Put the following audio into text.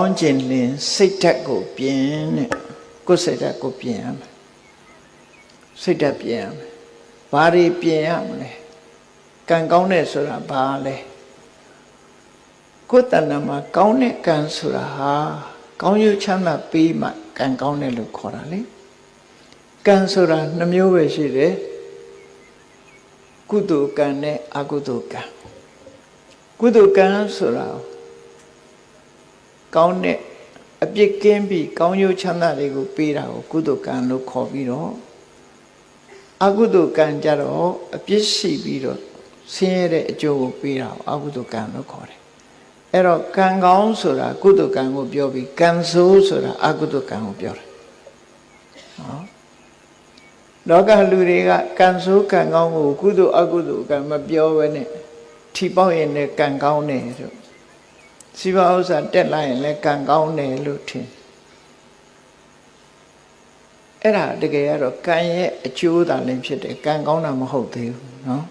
ကောင်းခြင်းလင်စိတ်ဓာတ်ကိုပြင်တဲ့ကိုယ်စိတ်ဓာတ်ကိုပြင်ရမယ်စိတ်ဓာတ်ပြင်ရမယ်ဘာတွေပြင်ရမလဲကံကောင်းတဲ့ဆိုတာဘာလဲကိုယ်တဏ္ဍာမှာကောင်းတဲ့ကံဆိုတာဟာကောင်းကျိုးချမ်းသာပေးမှကံကောင်းတယ်လို့ခေါ်တာလေကံဆိုတာနှမျိုးပဲရှိတယ်ကုသိုလ်ကံနဲ့အကုသိုလ်ကံကုသိုလ်ကံဆိုတာ ကောင်းတဲ့အပြစ်ကင်းပြီးကောင်းကျိုးချမ်းသာတွေကိုပေးတာကိုကုသိုလ်ကံလို့ခေါ်ပြီးတော့အကုသိုလ်ကံကြတော့အပြစ်ရှိပြီးတော့ဆင်းရဲတဲ့အကျိုးကိုပေးတာကိုအကုသိုလ်ကံလို့ခေါ်တယ်အဲ့တော့ကံကောင်းဆိုတာကုသိုလ်ကံကိုပြောပြီးကံဆိုးဆိုတာအကုသိုလ်ကံကိုပြောတယ်နော်လောကလူတွေကကံဆိုးကံကောင်းကိုကုသိုလ်အကုသိုလ်ကံမပြောဘဲနဲ့ထိပေါက်ရင်လည်းကံကောင်းတယ်လို့ စီပါဥစ္စာတက်လိုက်ရင်လည်းကံကောင်းတယ်လို့ထင်အဲ့ဒါတကယ်ကတော့ကံရဲ့အကျိုးသာလည်းဖြစ်တယ်ကံကောင်းတာမဟုတ်သေးဘူးเนาะ